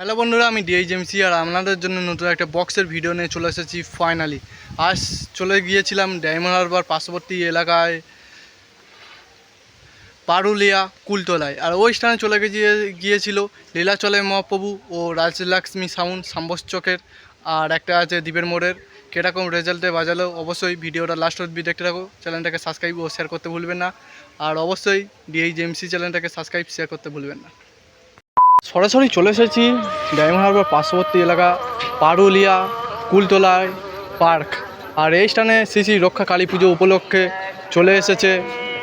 Hello বন্ধুরা, আমি ডিএইচএমসি আর আপনাদের জন্য নতুন একটা বক্সের ভিডিও নিয়ে চলে এসেছি ফাইনালি আজ চলে গিয়েছিলাম ডায়মন্ড হারবার পার্শ্ববর্তী এলাকায়, পারুলিয়া, কুলতলায়। আর ওই স্থানে চলে গিয়ে, গিয়েছিল লীলাচলে মহাপ্রভু ও রাজলক্ষ্মী সাউন্ড সাম্বচকের আর একটা আছে দ্বীপের মোড়ের। কীরকম রেজাল্টে বাজালো, অবশ্যই ভিডিওটা লাস্ট অব্দি দেখতে থাকো। চ্যানেলটাকে সাবস্ক্রাইব ও শেয়ার করতে ভুলবেন না। আর অবশ্যই ডিএইচএমসি চ্যানেলটাকে সাবস্ক্রাইব শেয়ার করতে ভুলবেন না। সরাসরি চলে এসেছি ডায়মন্ড হারবার পার্শ্ববর্তী এলাকা পারুলিয়া কুলতলায় পার্ক। আর এই স্থানে শ্রী শ্রী রক্ষা কালী পুজো উপলক্ষে চলে এসেছে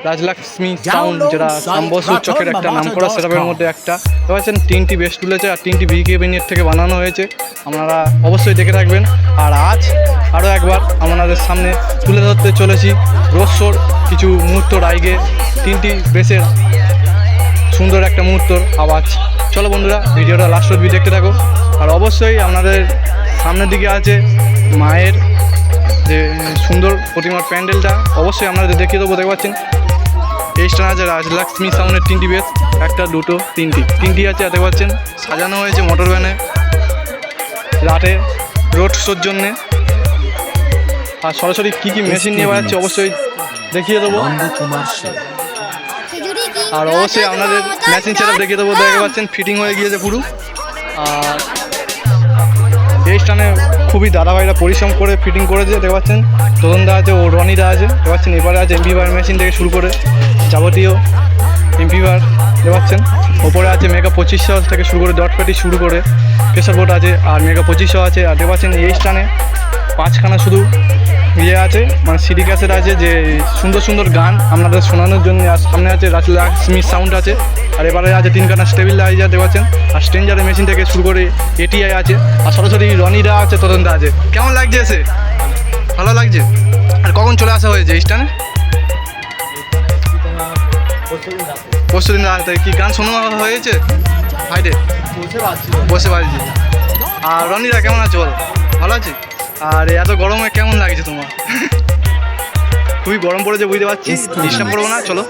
রাজলক্ষ্মী সাউন্ড যেটা সাম্বসুর চকের একটা নাম করা সেটাপের মধ্যে একটা। পাচ্ছেন তিনটি বেশ তুলেছে আর তিনটি বিকে বেনিয়ার থেকে বানানো হয়েছে। আপনারা অবশ্যই দেখে থাকবেন আর আজ আরও একবার আপনাদের সামনে তুলে ধরতে চলেছি রোসোর কিছু মুহূর্ত রাইগে তিনটি বেশের সুন্দর একটা মুহূর্তর আওয়াজ। চলো বন্ধুরা ভিডিওটা লাস্ট অব্দি দেখতে থাকো। আর অবশ্যই আপনাদের সামনের দিকে আছে মায়ের যে সুন্দর প্রতিমার প্যান্ডেলটা অবশ্যই আপনাদের দেখিয়ে দেবো দেখতে পাচ্ছেন? এই স্টান আছে রাজলক্ষ্মী সাউন্ডের তিনটি বেশ একটা দুটো তিনটি। তিনটি আছে দেখতে পাচ্ছেন? সাজানো হয়েছে মোটর ভ্যানে রাতে রোড শোর জন্যে। আর সরাসরি কী কী মেশিন নিয়ে বেড়াচ্ছে অবশ্যই দেখিয়ে দেবো। আর অবশ্যই আপনাদের মেশিন সেটআপ দেখিয়ে দেবো, দেখতে পাচ্ছেন ফিটিং হয়ে গিয়েছে পুরো। আর এই স্টানে খুবই দাদাভাইরা পরিশ্রম করে ফিটিং করেছে, দেখতে পাচ্ছেন। তরুণদা আছে, ও রনিদা আছে, দেখতে পাচ্ছেন, এবারে আছে এমপিবার মেশিন থেকে শুরু করে যাবতীয় এমপিবার দেখতে পাচ্ছেন। ওপরে আছে মেগা পঁচিশশো থেকে শুরু করে ডট শুরু করে প্রেশার বোর্ড আছে, আর মেগা পঁচিশশো আছে, আর দেখতে পাচ্ছেন এই স্টানে পাঁচখানা শুধু ইয়ে আছে মানে সিডি ক্যাসেট আছে যে সুন্দর সুন্দর গান আপনাদের শোনানোর জন্য। সামনে আছে রাজলক্ষ্মী সাউন্ড আছে। আর এবারে আছে তিন তিনখানা স্টেবিলাইজার, দেখতে পাচ্ছেন? আর স্ট্রেঞ্জারের মেশিন থেকে শুরু করে এটিআই আছে। আর সরাসরি রনিরা আছে, তদন্ত আছে। কেমন লাগছে এসে? ভালো লাগছে? আর কখন চলে আসা হয়েছে স্টানে পরশু দিন রাতে। কি গান শোনা হয়েছে? হাইডে বসে পারছি আর রনিরা কেমন আছে বল? ভালো আছে? আর এত গরমে কেমন লাগছে তোমার? খুবই গরম পড়েছে বুঝতে পারছি। ডিস্টার্ব করব না চলো।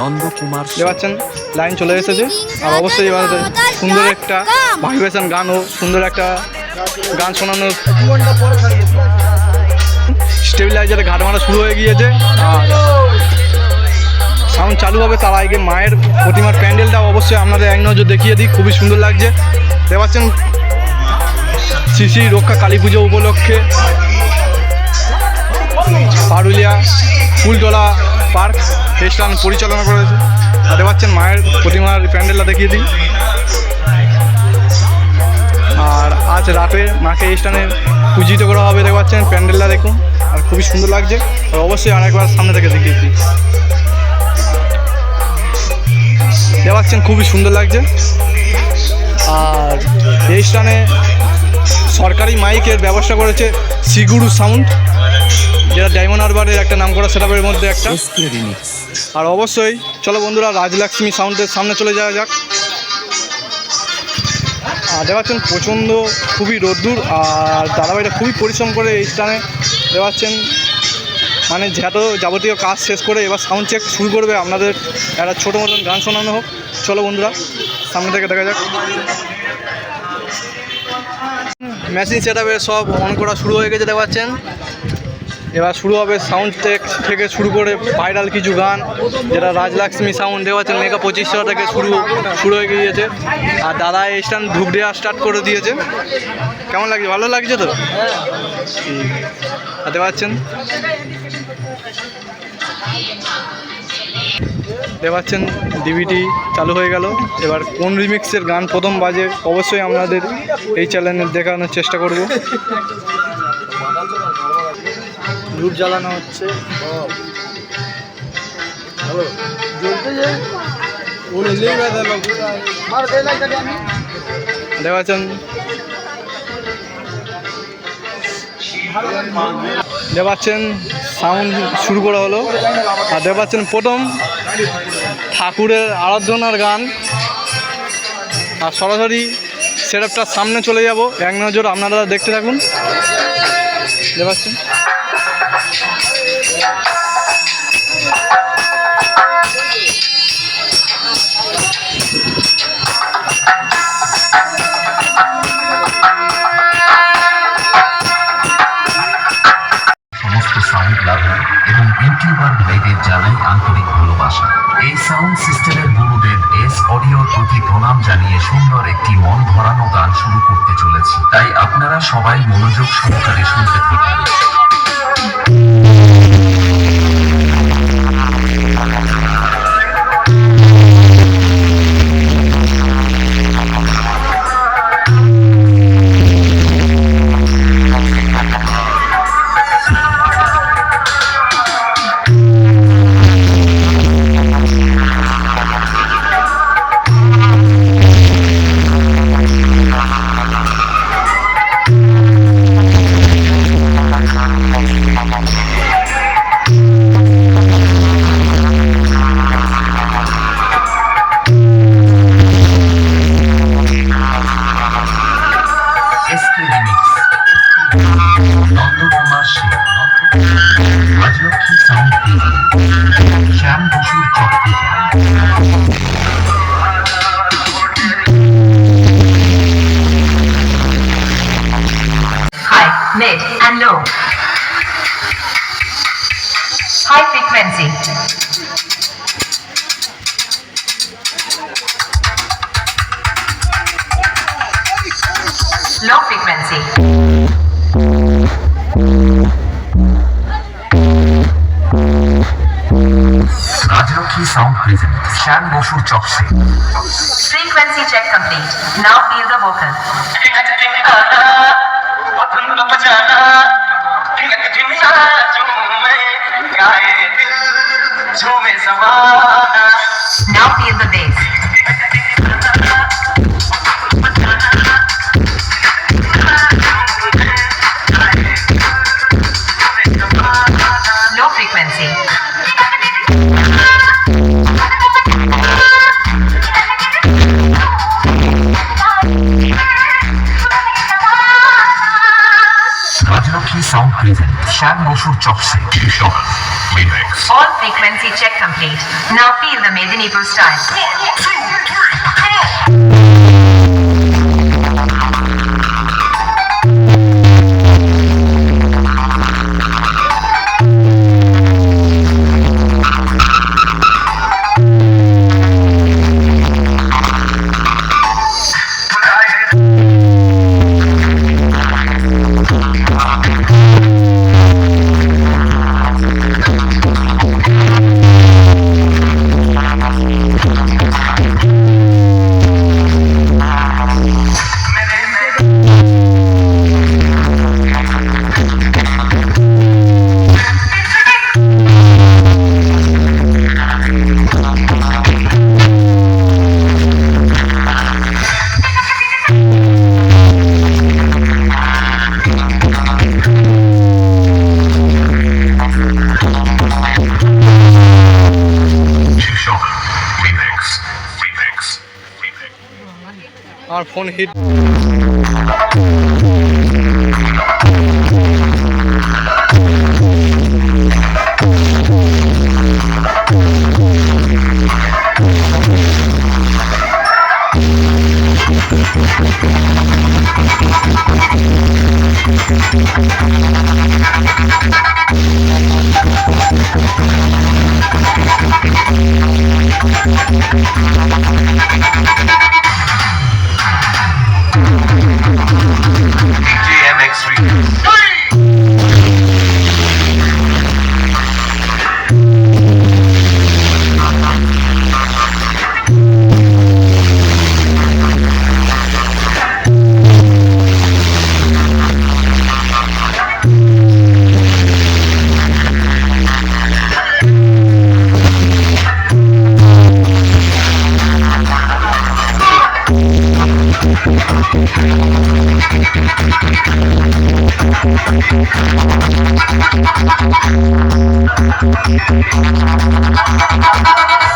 নন্দকুমার দেখতে পাচ্ছেন লাইন চলে এসেছে। আর অবশ্যই এবার সুন্দর একটা ভাইব্রেশন গান ও সুন্দর একটা গান শোনানো। স্টেবিলাইজারে ঘাট মারা শুরু হয়ে গিয়েছে। আর সাউন্ড চালু হবে তার আগে মায়ের প্রতিমার প্যান্ডেলটা অবশ্যই আপনাদের এক নজর দেখিয়ে দিই খুবই সুন্দর লাগছে। দেখতে পাচ্ছেন শ্রী শ্রী রক্ষা কালী পুজো উপলক্ষে পারুলিয়া ফুলতলা পার্ক স্থান পরিচালনা করেছে দেখতে পাচ্ছেন মায়ের প্রতিমার প্যান্ডেলটা দেখিয়ে দিই। আর আজ রাতে মাকে স্থানে পূজিত করা হবে, দেখতে পাচ্ছেন প্যান্ডেলটা দেখুন। আর খুবই সুন্দর লাগছে। আর অবশ্যই আরেকবার সামনে থেকে দেখিয়ে দিই। দেখতে পাচ্ছেন খুবই সুন্দর লাগছে। আর এই স্থানে সরকারি মাইকের ব্যবস্থা করেছে সিগুরু সাউন্ড, যেটা ডায়মন্ড হারবারের একটা নাম করা সেটাপের মধ্যে একটা। আর অবশ্যই, চলো বন্ধুরা, রাজলক্ষ্মী সাউন্ডের সামনে চলে যাওয়া যাক। আর দেখাচ্ছেন প্রচণ্ড খুবই রোদ্দুর, আর দাদাভাইটা খুবই পরিশ্রম করে এই স্থানে দেখাচ্ছেন মানে যত যাবতীয় কাজ শেষ করে এবার সাউন্ড চেক শুরু করবে আপনাদের, একটা ছোটো মতন গান শোনানো হোক। চলো বন্ধুরা, সামনে থেকে দেখা যাক। মেশিন সেট সব অন করা শুরু হয়ে গেছে, দেখতে পাচ্ছেন। এবার শুরু হবে সাউন্ড টেক থেকে শুরু করে ভাইরাল কিছু গান, যেটা রাজলক্ষ্মী সাউন্ড দেওয়া হচ্ছে মেগা পঁচিশশো থেকে শুরু শুরু হয়ে গিয়েছে। আর দাদা এই স্টান ধূপ দেওয়া স্টার্ট করে দিয়েছে। কেমন লাগছে? ভালো লাগছে তো? দেখতে পাচ্ছেন। দেখতে পাচ্ছেন ডিভিডি চালু হয়ে গেল। এবার কোন রিমিক্সের গান প্রথম বাজে অবশ্যই আমাদের এই চ্যানেলে দেখানোর চেষ্টা করব। ধূপ জ্বালানো হচ্ছে। দেখতে পাচ্ছেন। দেখতে পাচ্ছেন সাউন্ড শুরু করা হলো। আর দেখতে পাচ্ছেন প্রথম ঠাকুরের আরাধনার গান। আর সরাসরি সেটআপটার সামনে চলে যাব। এক নজর আপনারা দেখতে থাকুন। লাভা এবং ইউটিউবার ভাইদের জানাই আন্তরিক ভালোবাসা। এই সাউন্ড সিস্টেমের গুরুদেব এস অডিওর প্রতি প্রণাম জানিয়ে সুন্দর একটি মন ভরানো গান শুরু করতে চলেছি। তাই আপনারা সবাই মনোযোগ সহকারে শুনতে থাকুন। high frequency. Low frequency. Rajlokhi sound present. Shan Bosur Chokse. Frequency check complete. Now feel the vocal. Shan Remix. All frequency check complete. Now feel the Medinipur style. আমার phone hit. DMX Go! Thank you.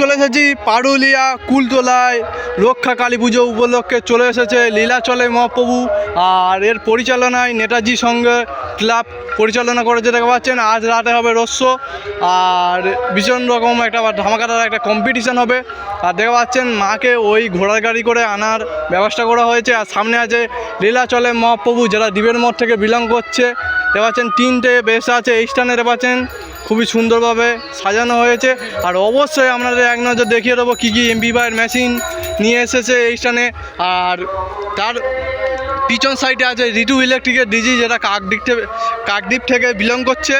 চলে এসেছি পারুলিয়া, কুলতলায়, রক্ষা কালী পুজো উপলক্ষে চলে এসেছে লীলাচলে মহাপ্রভু। আর এর পরিচালনায় নেতাজি সঙ্গে ক্লাব পরিচালনা করেছে দেখতে পাচ্ছেন, আজ রাতে হবে রস্য। আর ভীষণ রকম একটা ধামাকাটার একটা কম্পিটিশান হবে। আর দেখতে পাচ্ছেন, মাকে ওই ঘোড়ার গাড়ি করে আনার ব্যবস্থা করা হয়েছে। আর সামনে আছে লীলাচলে মহাপ্রভু, যারা দ্বীপের মঠ থেকে বিলং করছে। দেখতে পাচ্ছেন, তিনটে বেশ আছে এই স্থানে, দেখতে পাচ্ছেন, খুবই সুন্দরভাবে সাজানো হয়েছে। আর অবশ্যই আপনাদের এক নজর দেখিয়ে দেবো কী কী এমবি বাইয়ের মেশিন নিয়ে এসেছে এই স্থানে। আর তার পিছন সাইডে আছে রিটু ইলেকট্রিকের ডিজি, যেটা কাকদ্বীপ থেকে কাকদ্বীপ থেকে বিলং করছে।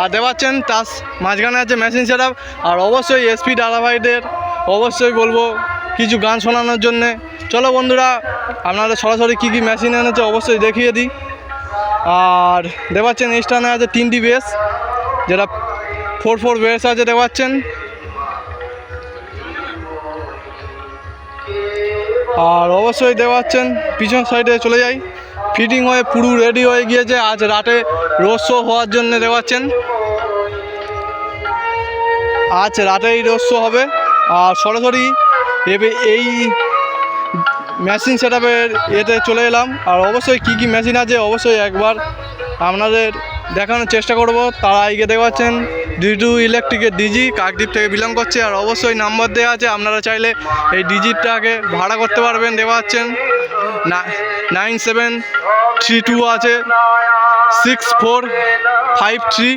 আর দেওয়াচ্ছেন তার মাঝখানে আছে মেশিন সেট আর অবশ্যই এসপি দাদাভাইদের অবশ্যই বলব কিছু গান শোনানোর জন্যে। চলো বন্ধুরা আপনারা সরাসরি কী কী মেশিন এনেছে অবশ্যই দেখিয়ে দিই। আর দেখাচ্ছেন এই স্থানে আছে তিনটি বেস যেটা ফোর ফোর বেস আছে দেখাচ্ছেন আর অবশ্যই দেখাচ্ছেন পিছন সাইডে চলে যাই। ফিটিং হয়ে পুরো রেডি হয়ে গিয়েছে, আজ রাতে রোড শো হওয়ার জন্য দেখাচ্ছেন আজ রাতেই রোড শো হবে। আর সরাসরি এবে এই মেশিন সেট আপের এতে চলে এলাম। আর অবশ্যই কী কী মেশিন আছে, অবশ্যই একবার আপনাদের দেখানোর চেষ্টা করব। তারা আগে দেখাচ্ছেন ডিডু ইলেকট্রিকের ডিজি কাকদ্বীপ থেকে বিলং করছে আর অবশ্যই নাম্বার দেওয়া আছে। আপনারা চাইলে এই ডিজিটাকে ভাড়া করতে পারবেন দেখাচ্ছেন নাইন সেভেন থ্রি টু আছে six four five three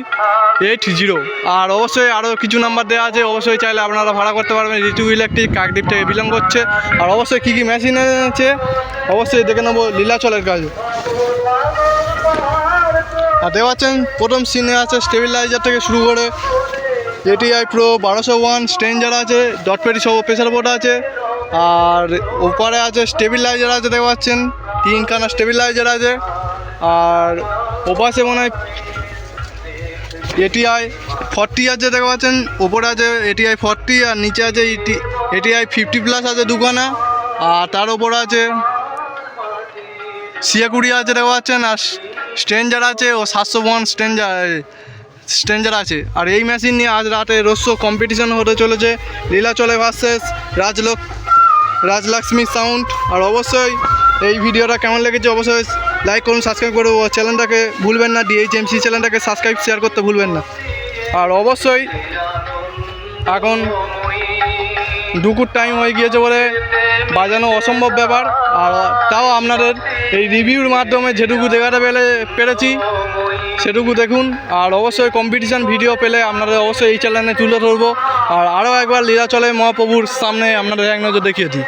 eight zero আর অবশ্যই আরও কিছু নাম্বার দেওয়া আছে, অবশ্যই চাইলে আপনারা ভাড়া করতে পারবেন। ঋতু ইলেকট্রিক কাকদ্বীপ থেকে বিলং করছে। আর অবশ্যই কী কী মেশিন আছে, অবশ্যই দেখে নেব লীলাচলের কাজ। আর দেখতে পাচ্ছেন, প্রথম সিনে আছে স্টেবিলাইজার থেকে শুরু করে এটিআই প্রো বারোশো ওয়ান স্ট্রেঞ্জার আছে ডট পেটি সব প্রেশার বোর্ড আছে, আর ওপারে আছে স্টেবিলাইজার আছে, দেখতে পাচ্ছেন, তিনখানা স্টেবিলাইজার আছে, আর ওপাশে মনে হয় এটিআই ফর্টি আছে, দেখতে পাচ্ছেন, ওপরে আছে এটিআই ফর্টি আর নিচে আছে এটি এটিআই ফিফটি প্লাস আছে দুখানা, আর তার ওপরে আছে সিয়াকুড়ি আছে, দেখতে পাচ্ছেন, আর স্ট্রেঞ্জার আছে ও সাতশো ওয়ান স্ট্রেঞ্জার স্ট্রেঞ্জার আছে। আর এই মেশিন নিয়ে আজ রাতে রস্য কম্পিটিশন হতে চলেছে। লীলাচলে ভার্সেস রাজলোক, রাজলক্ষ্মী সাউন্ড আর অবশ্যই এই ভিডিওটা কেমন লেগেছে অবশ্যই লাইক করুন সাবস্ক্রাইব করুন। ও চ্যানেলটাকে ভুলবেন না ডিএইচএমসি চ্যানেলটাকে সাবস্ক্রাইব শেয়ার করতে ভুলবেন না। আর অবশ্যই এখন দুপুর টাইম হয়ে গিয়েছে বলে বাজানো অসম্ভব ব্যাপার। আর তাও আপনাদের এই রিভিউর মাধ্যমে যেটুকু দেখাতে পেলে পেরেছি, সেটুকু দেখুন। আর অবশ্যই কম্পিটিশান ভিডিও পেলে আপনাদের অবশ্যই এই চ্যানেলে তুলে ধরবো। আর আরও একবার লীলাচলে মহাপ্রভুর সামনে আপনাদের এক নজর দেখিয়ে দিই।